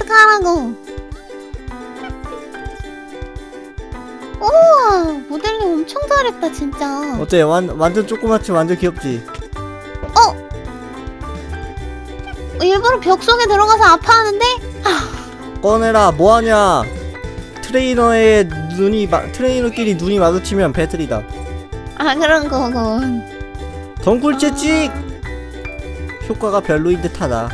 어떡하라고. 우와, 모델링 엄청 잘했다, 진짜. 어때? 완, 완전 조그맣지 완전 귀엽지? 일부러 벽 속에 들어가서 아파하는데? 꺼내라 뭐하냐 트레이너의 눈이 마, 트레이너끼리 눈이 마주치면 배틀이다 아, 그런 거군. 덩굴 채찍 효과가 별로인 듯하다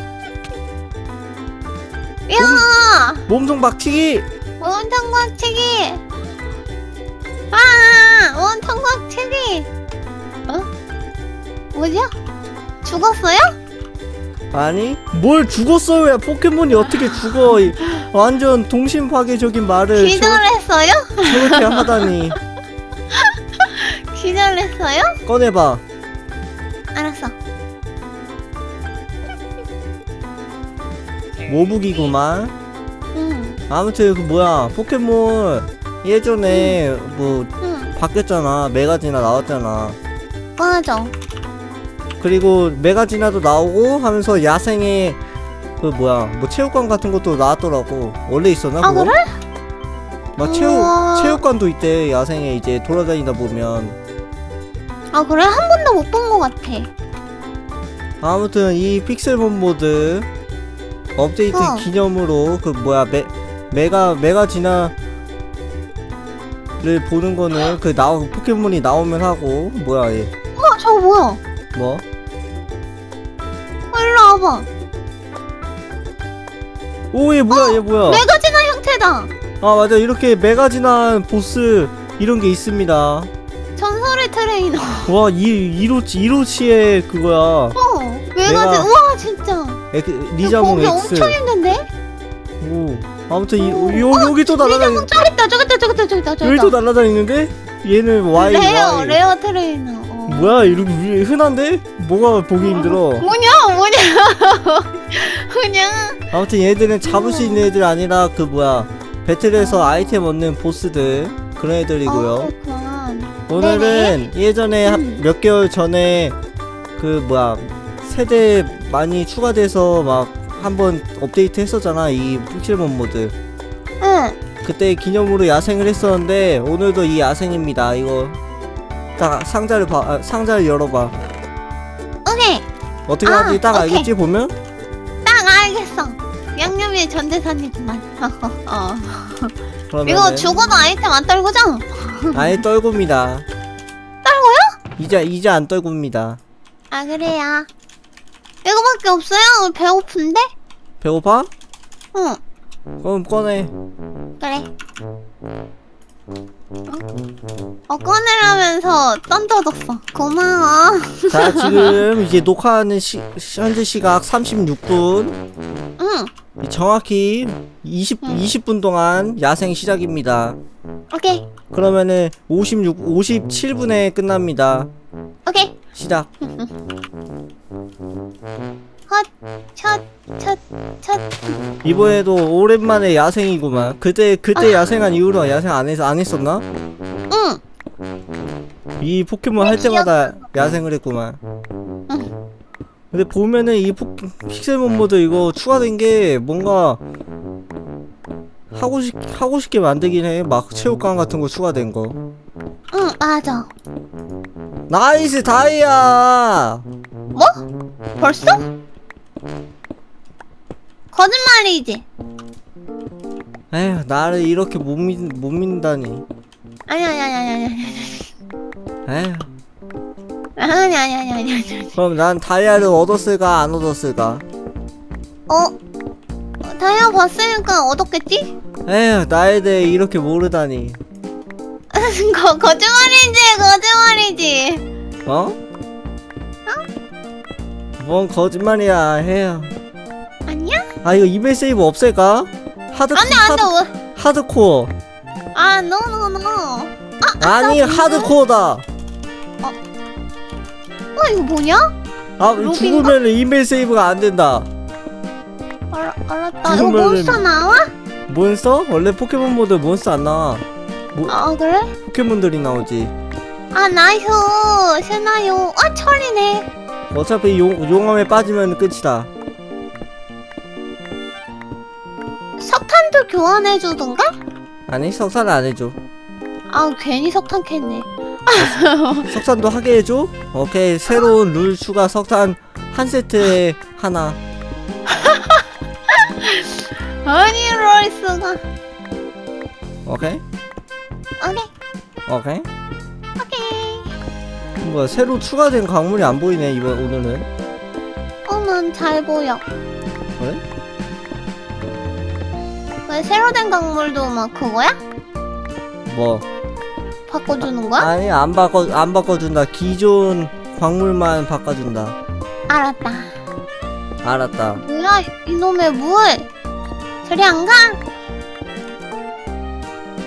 몸통 박치기 원통 박치기! 아! 원통 박치기! 어? 뭐죠? 죽었어요? 아니 뭘 죽었어요 야 포켓몬이 어떻게 죽어 이- 완전 동심 파괴적인 말을 저, 기절했어요? 저렇게 하다니 기절했어요? 꺼내봐 알았어. 모북이구만 응, 아무튼 그 뭐야 포켓몬 예전에 뭐 응, 바뀌었잖아 메가지나 나왔잖아 맞아. 그리고 메가지나도 나오고 하면서 야생에 그 뭐야 뭐 체육관 같은 것도 나왔더라고 원래 있었나 아, 그거? 그래? 막 체육 우와. 체육관도 있대 야생에 이제 돌아다니다 보면 아, 그래? 한 번도 못 본 것 같아. 아무튼 이 픽셀본 모드 업데이트 어. 기념으로 그 뭐야 메 메가 메가지나를 보는 거는 그 나오 포켓몬이 나오면 하고 뭐야 얘 어, 저거 뭐야? 뭐? 어, 일로 와봐. 오 얘 뭐야 얘 뭐야 메가지나 형태다. 아 맞아 이렇게 메가지나 보스 이런 게 있습니다 전설의 트레이너. 와, 이, 이로치, 이로치의 그거야. 어, 메가지, 내가- 우와, 진짜. 엑, 리자몽 거기 X. 엄청 힘든데? 오. 아무튼, 이, 오. 요, 여기 또 날아다니, 리자몽 저기 있다, 저기 있다, 저기 있다, 저기 있다, 저기 여기 또 있다. 날아다니는데? 얘는 Y, 레어, Y. 레어 트레이너. 어. 뭐야, 이렇게 위- 흔한데? 뭐가 보기 힘들어. 뭐냐, 뭐냐. 그냥. 아무튼 얘들은 잡을 수 있는 애들 아니라 그 뭐야. 배틀에서 아이템 얻는 보스들. 그런 애들이고요. 어. 오늘은 예전에 한 음. 몇 개월 전에 그 뭐야 세대 많이 추가돼서 막 한번 업데이트 했었잖아 이 픽셀몬 모드 응. 그때 기념으로 야생을 했었는데 오늘도 이 야생입니다 이거 딱 상자를 봐 아, 상자를 열어봐 오케이. 어떻게 아, 하는지 딱 오케이. 알겠지 보면 딱 알겠어. 양념이 전 재산이구만. 어. 그러면 이거 죽어도 아이템 안 떨구죠? 아예 떨굽니다 떨고요? 이제 이제 안 떨굽니다 아, 그래요. 이거밖에 없어요? 배고픈데? 배고파? 응. 그럼 꺼내 그래. 어, 꺼내라면서 던져줬어. 고마워. 자 지금 이제 녹화하는 시, 시- 현재 시각 36분 응. 정확히 20, 20분 동안 야생 시작입니다 오케이. 그러면은 56, 57분에 끝납니다 오케이. 시작 헛, 첫, 첫, 첫. 이번에도 오랜만에 야생이구만 그때 그때 야생한 이후로 야생 안 해서 안 했었나? 응. 이 포켓몬 할 때마다 야생을 했구만 응. 근데 보면은 이 포, 픽셀몬 모드 이거 추가된 게 뭔가 하고 싶 하고 싶게 만들긴 해. 막 체육관 같은 거 추가된 거. 응, 맞아. 나이스 다이아. 뭐? 벌써? 거짓말이지? 에휴 나를 이렇게 못, 믿, 못 믿다니. 아니, 아니, 아니, 아니, 아니. 에휴. 아니, 아니, 아니, 아니, 아니. 아니. 그럼 난 다이아를 얻었을까 안 얻었을까? 어? 다이아 봤으니까 얻었겠지? 에휴 나에 대해 이렇게 모르다니. 거, 거짓말이지, 거짓말이지. 어? 뭔 거짓말이야 해요. 아니야? 아 이거 이메일 세이브 없앨까? 하드 안 돼, 안 돼. 하드, 어. 하드코어. 아, no, no. 아니 하드코어다. 어, 이거 뭐냐? 아 로빈가? 죽으면 이메일 세이브가 안 된다. 알, 알았다. 이거 죽으면은- 몬스터 나와? 몬스터? 원래 포켓몬 모드 몬스터 안 나와. 뭐, 아, 그래? 포켓몬들이 나오지. 아, 나이스. 신나요. 아, 철이네. 어차피 용, 용암에 빠지면 끝이다. 석탄을 교환해 주던가? 아니 석탄 안 해줘 아 괜히 석탄 캤네. 석탄도 하게 해줘? 오케이 새로운 룰 추가 석탄 한 세트에 하나 아니 로이스가. 오케이 오케이 오케이 오케이. 뭐야 새로 추가된 광물이 안 보이네 이번 오늘은 어난 잘 보여. 그래? 왜 새로 된 강물도 막 그거야? 뭐 바꿔주는 거야? 아니 안 바꿔 안 바꿔준다 기존 광물만 바꿔준다 알았다. 알았다 뭐야 이놈의 물? 저리 안 가?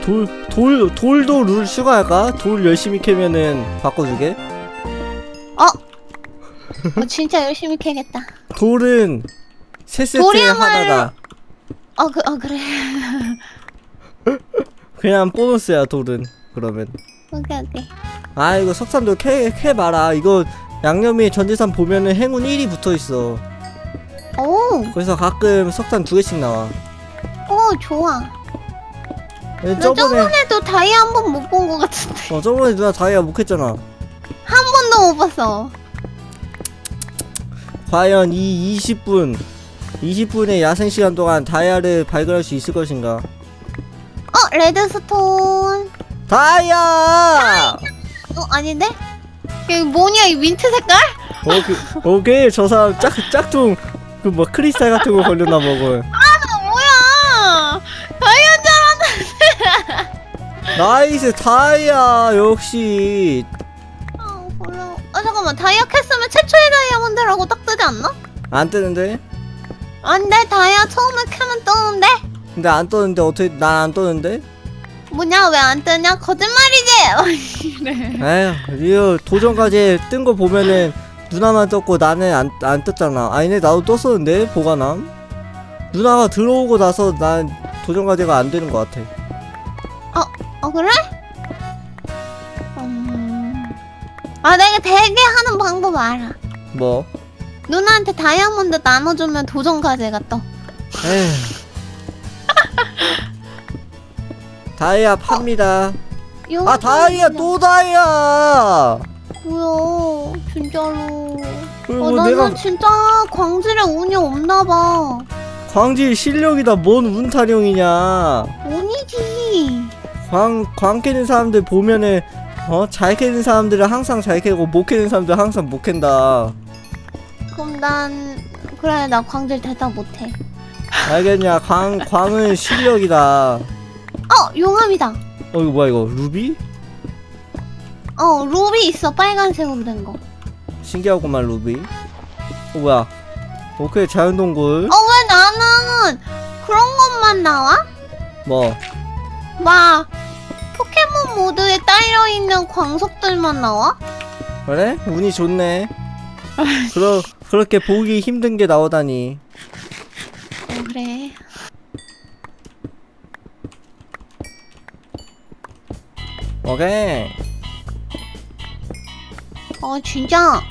돌 돌 돌도 룰 추가할까? 돌 열심히 캐면은 바꿔주게 어, 진짜 열심히 캐겠다. 돌은 세 세트에 돌이야말로- 하나다 어, 그, 어 그래. 그냥 보너스야 돌은 그러면 오케이 오케이. 아 이거 석탄도 캐 캐봐라 이거 양념이 전재산 보면은 행운 1이 붙어 있어 오, 그래서 가끔 석탄 두 개씩 나와 오 좋아. 근데 나 저번에 저번에도 다이 한 번 못 본 것 같은데. 어 저번에 누나 다이아 못 했잖아 한 번도 못 봤어. 과연 이 20분 20분의 야생 시간 동안 다이아를 발견할 수 있을 것인가 어, 레드스톤. 다이아 어, 아닌데? 이게 뭐냐, 이 민트 색깔? 오케이 오케이 저 사람 짝 짝퉁 그 뭐 크리스탈 같은 거 걸렸나 보고 아, 뭐야? 나이스 다이아 역시 잠깐만. 다이아 캤으면 최초의 다이아몬드라고 딱 뜨지 않나? 안 뜨는데 안 돼, 다이아 처음에 캐면 뜨는데? 근데 안 떠는데 어떻게 난안 떠는데 뭐냐, 왜 안 뜨냐? 거짓말이지? 이래. 에휴 이거 도전까지 뜬 거 보면은 누나만 떴고 나는 안, 안 떴잖아 아니네 나도 떴었는데 보관함 누나가 들어오고 나서 난 도전까지가 안 되는 것 같아 어, 그래? 아, 내가 되게 하는 방법 알아. 뭐 누나한테 다이아몬드 나눠주면 도전 과제가 떠. 에휴 다이아 팝니다 아 다이아 또 다이아 뭐야, 진짜로. 그리고 어, 나는 내가 진짜 광질에 운이 없나봐. 광질 실력이다 뭔 운타령이냐 운이지. 광, 광 캐는 사람들 보면은 어? 잘 캐는 사람들은 항상 잘 캐고 못 캐는 사람들은 항상 못 캔다 그럼 난, 그래, 나 광질 대답 못해. 알겠냐 광, 광은 실력이다 어 어, 용암이다. 이거 뭐야 이거 루비? 어, 루비 있어. 빨간색으로 된 거. 신기하구만 루비 어 뭐야 오케이 자연동굴 어, 왜 나는 그런 것만 나와? 뭐 막 포켓몬 모드에 딸려 있는 광석들만 나와? 그래? 운이 좋네 그러, 그렇게 보기 힘든 게 나오다니 어, 그래. 오케이 어, 진짜.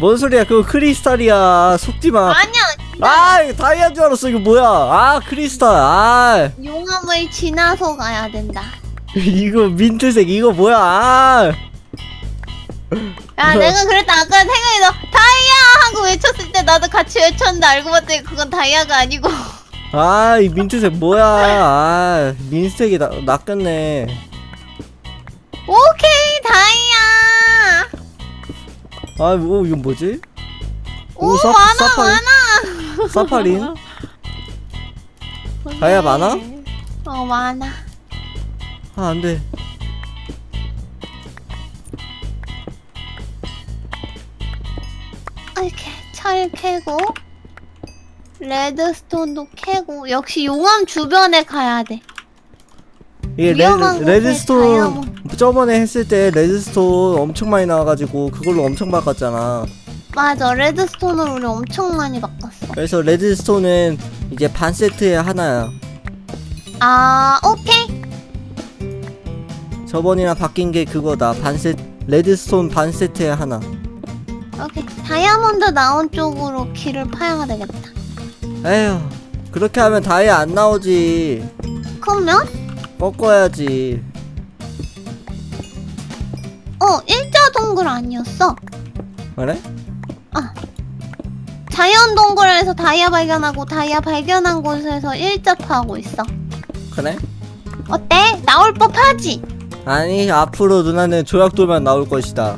뭔 소리야 그거 크리스탈이야 속지 마 아니야. 아 이거 다이아인 줄 알았어 이거 뭐야 아 크리스탈 아 용암을 지나서 가야 된다. 이거 민트색 이거 뭐야 아 야, 내가 그랬다. 아까 생각해서 다이아 하고 외쳤을 때 나도 같이 외쳤는데 알고 봤더니 그건 다이아가 아니고. 아, 이 민트색 뭐야? 아, 민트색이 나, 낚였네. 오케이, 다이아. 아, 뭐, 이건 뭐지? 오, 오, 사- 많아, 사파리? 많아. 사파린? 다이아 많아? 어, 많아. 아, 안 돼. 이렇게 철 캐고 레드스톤도 캐고 역시 용암 주변에 가야 돼. 이게 위험한 레드, 곳에 레드스톤, 저번에 했을 때 레드스톤 엄청 많이 나와가지고 그걸로 엄청 바꿨잖아. 맞아, 레드스톤을 우리 엄청 많이 바꿨어. 그래서 레드스톤은 이제 반 세트에 하나야. 아, 오케이. 저번이랑 바뀐 게 그거다. 반 세트, 레드스톤 반 세트에 하나. 오케이. 다이아몬드 나온 쪽으로 길을 파야 되겠다. 에휴 그렇게 하면 다이아 안 나오지 그러면 꺾어야지 어 일자 동굴 아니었어. 그래? 자연 동굴에서 다이아 발견하고 다이아 발견한 곳에서 일자 파하고 있어. 그래? 어때? 나올 법하지? 아니 앞으로 누나는 조약 돌만 나올 것이다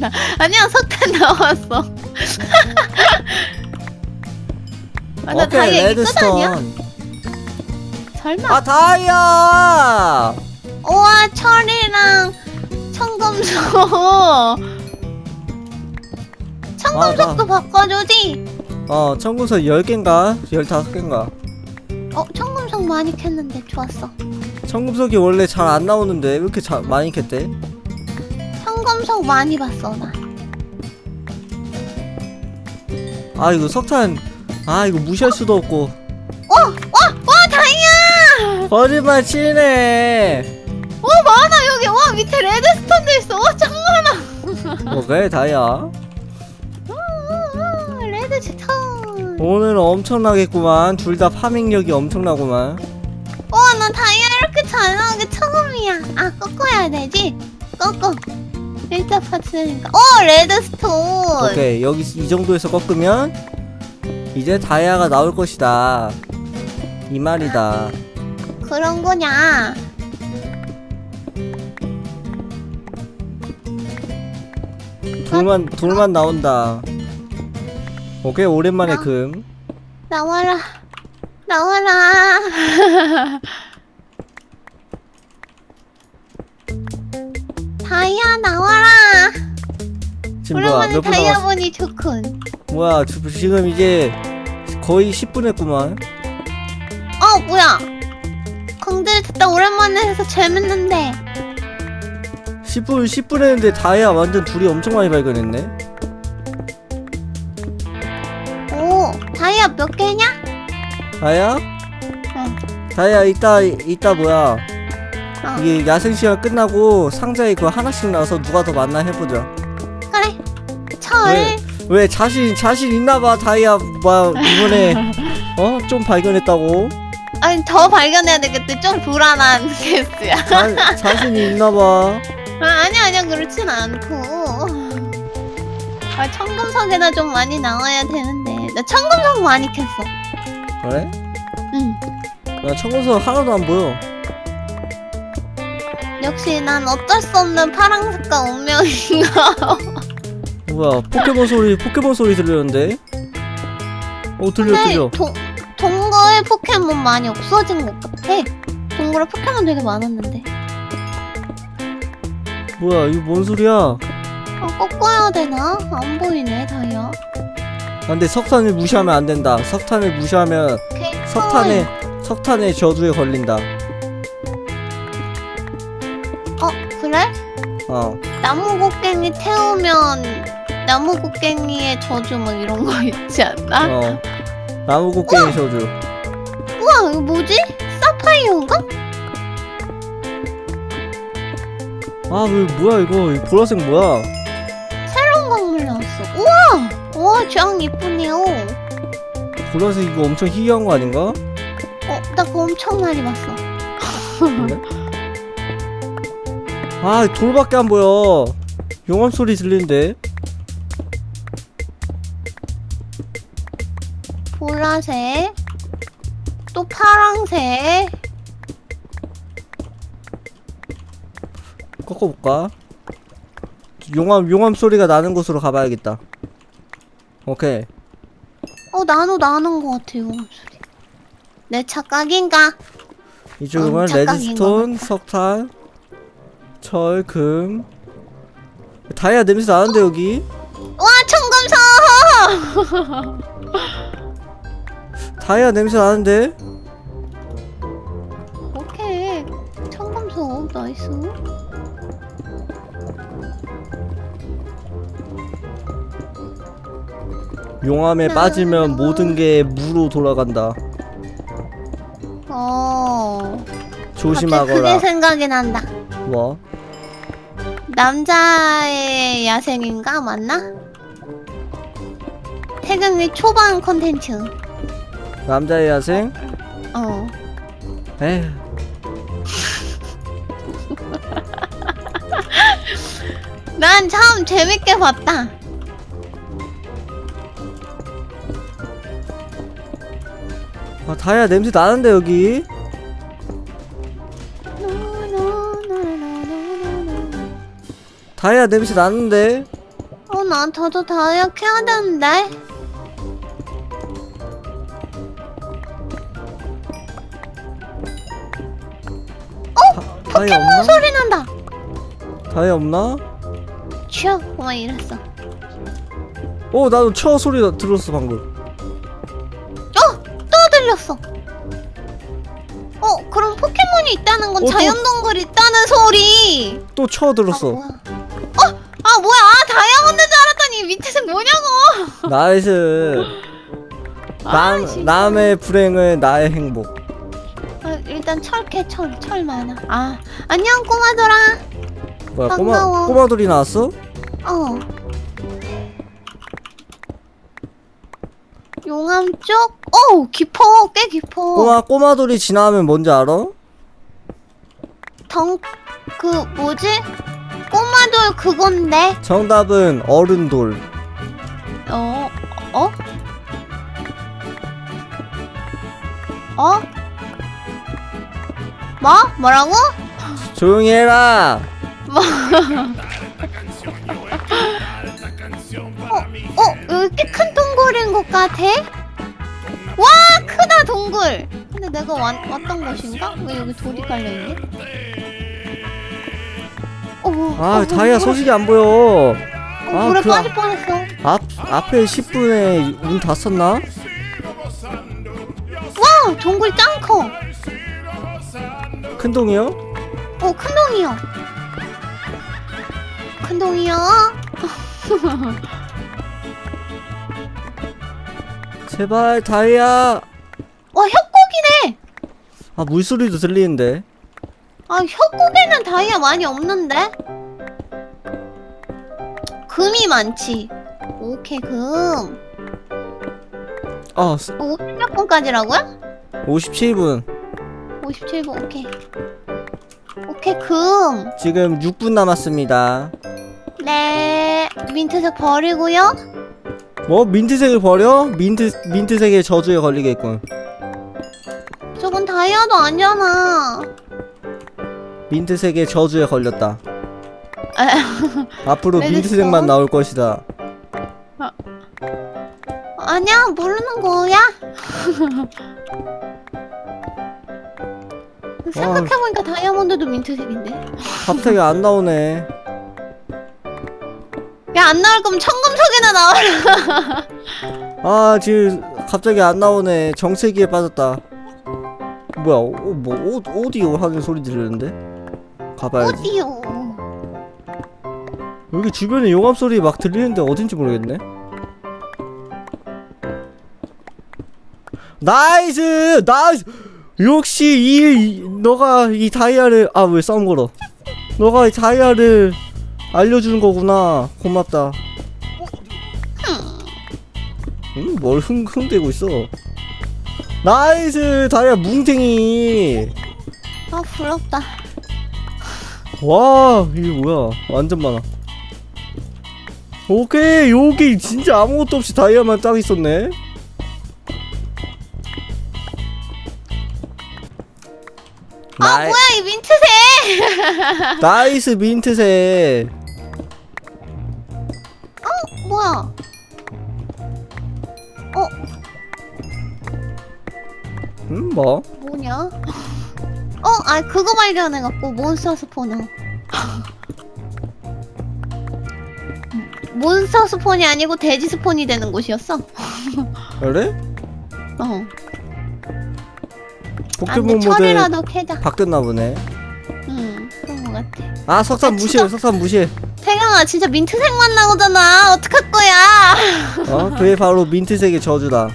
나- 아니야 석탄 나왔어. 아, 나 다이아 이게 끝 아니야? 레드스톤 설마? 아 다이아 우와 철이랑 청금속. 청금속도 바꿔주지. 어 청구서 10개인가? 15개인가 어 청금속 많이 캤는데 좋았어. 청금석이 원래 잘 안 나오는데 왜 이렇게 자, 많이 캤대? 청금속 많이 봤어 나. 아 이거 석탄 아 이거 무시할 수도 없고 와 다이아! 거짓말 치네 와 많아 여기 와 밑에 레드스톤도 있어. 와짱 많아. 뭐 그래 다이아 아, 오늘은 엄청나겠구만 둘 다 파밍력이 엄청나구만 와나 다이아 이렇게 잘 나온 게 처음이야. 아 꺾어야 되지? 꺾어. 일자 파츠니까. 어 레드스톤. 오케이 여기 이 정도에서 꺾으면 이제 다이아가 나올 것이다 이 말이다 그런 거냐? 돌만 돌만 나온다 오케이 오랜만에 아. 금 나와라. 나와라. 다이아 나와라. 뭐야 오랜만에 몇분 남았어 다이아몬이 좋군. 뭐야 지- 지금 이제 거의 10분 했구만 어 뭐야? 강들 듣다 오랜만에 해서 재밌는데. 10분 10분 했는데 다이아 완전 둘이 엄청 많이 발견했네 다이아 몇 개냐? 다이아? 응. 다이아 이따 이따 뭐야 어 이게 야생 시간 끝나고 상자에 그거 하나씩 나와서 누가 더 많나 해보자 그래. 철. 왜? 왜 자신 자신 있나봐 다이아 뭐 이번에 어 좀 발견했다고 아니 더 발견해야 되겠대. 좀 불안한 케이스야. 자, 자신이 있나봐 아, 아니야 아니야 그렇진 않고. 아 청금석에나 좀 많이 나와야 되는데 나 청금석 많이 캤어. 그래? 응. 야 청구서 하나도 안 보여 역시 난 어쩔 수 없는 파랑 색깔 운명인가. 뭐야 포켓몬 소리 포켓몬 소리 들리는데 어 들려 들려 동 동거에 포켓몬 많이 없어진 것 같아. 동굴에 포켓몬 되게 많았는데. 뭐야 이거 뭔 소리야 아아 꺾어야 되나? 안 보이네 다이아. 근데 석탄을 무시하면 안 된다 석탄을 무시하면 오케이. 석탄의 석탄의 저주에 걸린다 어 그래? 어 나무 곡괭이 태우면 나무 곡괭이의 저주 뭐 이런 거 있지 않아? 어. 나무 곡괭이 저주 우와 이거 뭐지? 사파이어인가? 아왜 뭐야 이거 이 보라색 뭐야 우와 짱 이쁘네요. 보라색 이거 엄청 희귀한 거 아닌가? 어, 나 그거 엄청 많이 봤어. 그래? 아 돌밖에 안 보여 용암 소리 들리는데 보라색, 또 파랑색. 꺾어볼까? 용암 용암 소리가 나는 곳으로 가봐야겠다 오케이 어, 나도 나는 것 같아요. 소리. 내 착각인가? 이쪽은 음, 착각인 레드스톤, 것 같아. 석탄, 철, 금 다이아 냄새 나는데 여기? 와, 청금석! 다이아 냄새 나는데? 용암에 빠지면 모든 게 무로 돌아간다 어. 갑자기 조심하거라 그게 생각이 난다. 뭐? 남자의 야생인가 맞나? 태경이 초반 컨텐츠 남자의 야생? 어. 에휴 난 참 재밌게 봤다. 아 다이아 냄새 나는데 여기 다이아 냄새 나는데 어, 난 저도 다이어트 해야 되는데. 다, 다이아 포켓몬 없나? 소리 난다. 다이아 없나? 슈, 막 이랬어. 어 나도 쳐 소리 나- 들었어 방금 있다는 건 어, 또- 자연동굴이 있다는 소리. 또쳐 아, 들었어 뭐야? 어, 아 뭐야? 아 다이아몬드인 줄 알았더니 밑에서 뭐냐고. 나이스 아, 남, 진짜. 남의 불행은 나의 행복 아, 일단 철캐 철, 철 많아. 아, 안녕 꼬마들아. 뭐야 반가워. 꼬마 꼬마돌이 나왔어? 어. 용암 쪽? 어, 깊어, 꽤 깊어. 꼬마 꼬마돌이 지나면 뭔지 알아? 덩, 그 뭐지? 꼬마돌 그건데. 정답은 어른돌 어, 어? 어? 뭐? 뭐라고? 조용히 해라 어, 여기 꽤 큰 동굴인 것 같아? 와, 크다, 동굴! 근데 내가 왔, 왔던 곳인가? 왜 여기 돌이 깔려있니? 어, 아 어, 다이아 소식이 안 보여 어, 아, 물에 그- 빠질 뻔했어. 앞 앞에 10분에 운 다 썼나? 와, 동굴 짱 커! 큰 동이요? 어, 큰 동이요. 큰 동이요. 제발 다이아 와, 협곡이네! 아 물소리도 들리는데 아, 협곡에는 다이아 많이 없는데? 금이 많지. 오케이, 금. 아 스- 50몇 분까지라고요? 57분 57분, 오케이. 오케이, 금. 지금 6분 남았습니다 네. 민트색 버리고요. 뭐 민트색을 버려? 민트 민트색의 저주에 걸리겠군 저건 다이아도 아니잖아. 민트색의 저주에 걸렸다 아, 앞으로? 민트색만 나올 것이다 아니야, 모르는 거야? 생각해보니까 다이아몬드도 민트색인데. 갑자기 안 나오네 야, 안 나올 거면 청금석이나 나와라. 아 지금 갑자기 안 나오네 정체기에 빠졌다 뭐야 어, 뭐 어, 오디오 하는 소리 들리는데 가봐야지. 어디요? 여기 주변에 용암 소리 막 들리는데 어딘지 모르겠네. 나이스! 나이스! 역시 이, 이 너가 이 다이아를 아 왜 싸움 걸어? 너가 이 다이아를 알려주는 거구나. 고맙다. 음, 뭘 흥, 흥대고 있어? 나이스! 다이아 뭉탱이! 아, 부럽다. 와 이게 뭐야 완전 많아 오케이 여기 진짜 아무것도 없이 다이아만 딱 있었네 아, 나이, 뭐야, 이 민트색! 나이스 민트색 뭐야? 어, 음 뭐? 뭐냐? 어, 아, 그거 발견해갖고, 몬스터 스포너. 몬스터 스폰이 아니고 돼지 스폰이 되는 곳이었어. 그래? 어. 안 포켓몬 돼, 모델 철이라도 캐자. 바뀌었나 보네 응, 그런 것 같아. 아 석산 아, 무시해 진짜? 석산 무시해 태경아, 진짜 민트색만 나오잖아. 어떡할 거야? 어? 그게 바로 민트색의 저주다 아,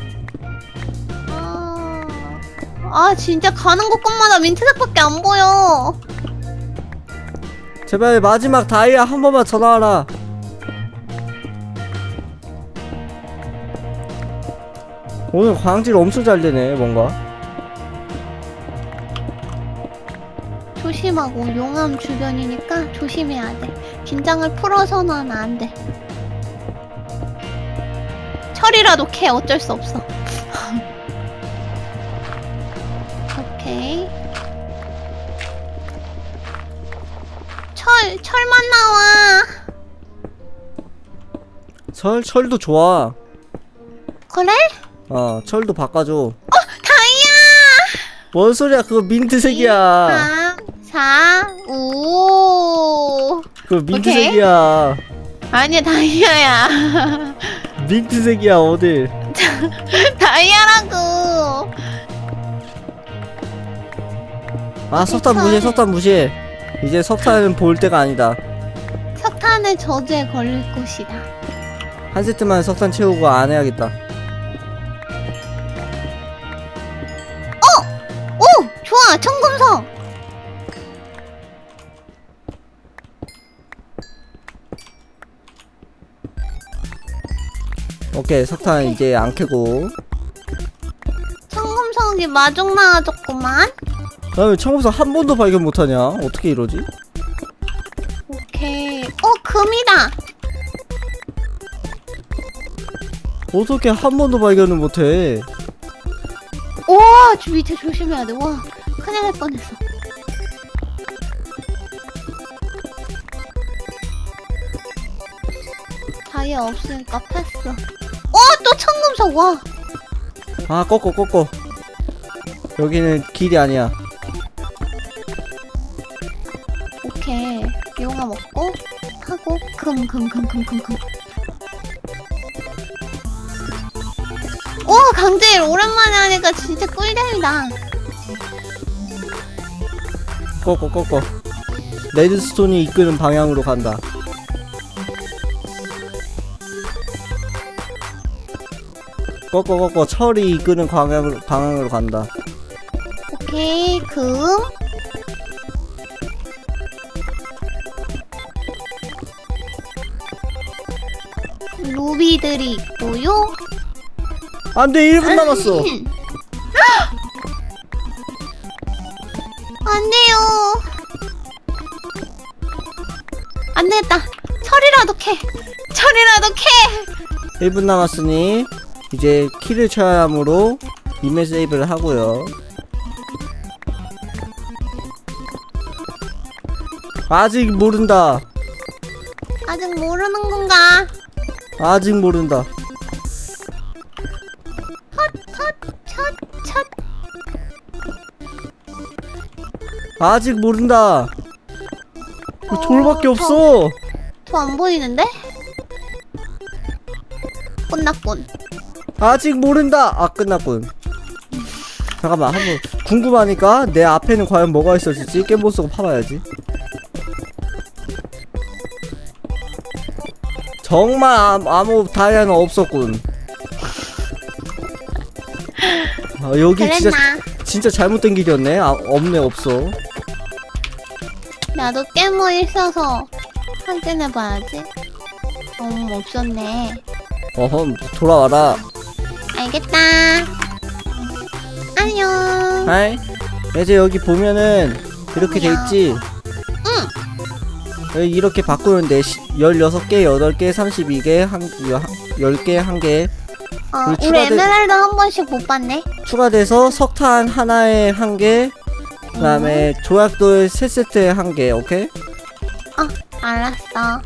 아, 진짜 가는 곳곳마다 민트색밖에 안 보여. 제발 마지막 다이아 한 번만 더 나와라 오늘 광질 엄청 잘 되네 뭔가 조심하고 용암 주변이니까 조심해야 돼. 긴장을 풀어서는 안 돼. 철이라도 캐 어쩔 수 없어. 오케이. 철 철만 나와. 철 철도 좋아 그래? 어 철도 바꿔줘 다이아. 뭔 소리야 그거 민트색이야 3, 4, 5. 그거 민트색이야 아니야 다이아야. 민트색이야 어딜 다이아라고. 아 석탄 무시해 석탄 무시해 이제 석탄은 볼 때가 아니다 석탄의 저주에 걸릴 것이다. 한 세트만 석탄 채우고 안 해야겠다 오! 좋아! 청금석! 오케이 석탄 이제 안 캐고 청금석이 마중 나와줬구만. 나왜 청금석 한 번도 발견 못하냐 어떻게 이러지 오케이. 어, 금이다! 어떻게 한 번도 발견을 못해 우와! 저 밑에 조심해야 돼. 와, 큰일 날 뻔했어. 다이아 없으니까 패스. 어, 또 청금석! 와! 아 꺾어 꺾어 여기는 길이 아니야 금. 오, 강제일 오랜만에 하니까 진짜 꿀잼이다. 꺾어 꺾어 레드스톤이 이끄는 방향으로 간다 꺾어 철이 이끄는 방향으로, 방향으로 간다 오케이, 금. 루비들이 있고요. 안돼 1분 남았어 음. 안 돼요. 안 되겠다. 철이라도 캐. 철이라도 캐. 1분 남았으니 이제 키를 쳐야 하므로 이메 세이브를 하고요 아직 모른다 아직 모르는 건가? 아직 모른다. 아직 모른다 그 어, 돌밖에 저- 없어 저 안 보이는데? 끝났군. 아직 모른다 아 끝났군 잠깐만 한번 궁금하니까 내 앞에는 과연 뭐가 있었을지 깨못 쓰고 파봐야지 정말 아무, 아무 다이아는 없었군 아, 여기 진짜 그랬나? 진짜 잘못된 길이었네 아, 없네 없어 나도 깨모 있어서 확인해봐야지. 음, 없었네. 어허 돌아와라 알겠다. 안녕. 하이 이제 여기 보면은 이렇게 돼? 있지 이렇게 바꾸는데 16개, 8개, 32개, 한, 10개, 1개 어, 그리고 우리 에메랄드 한 번씩 못 봤네. 추가돼서 석탄 하나에 한 개, 그 다음에 조약돌 세 세트에 한 개, 오케이? 알았어.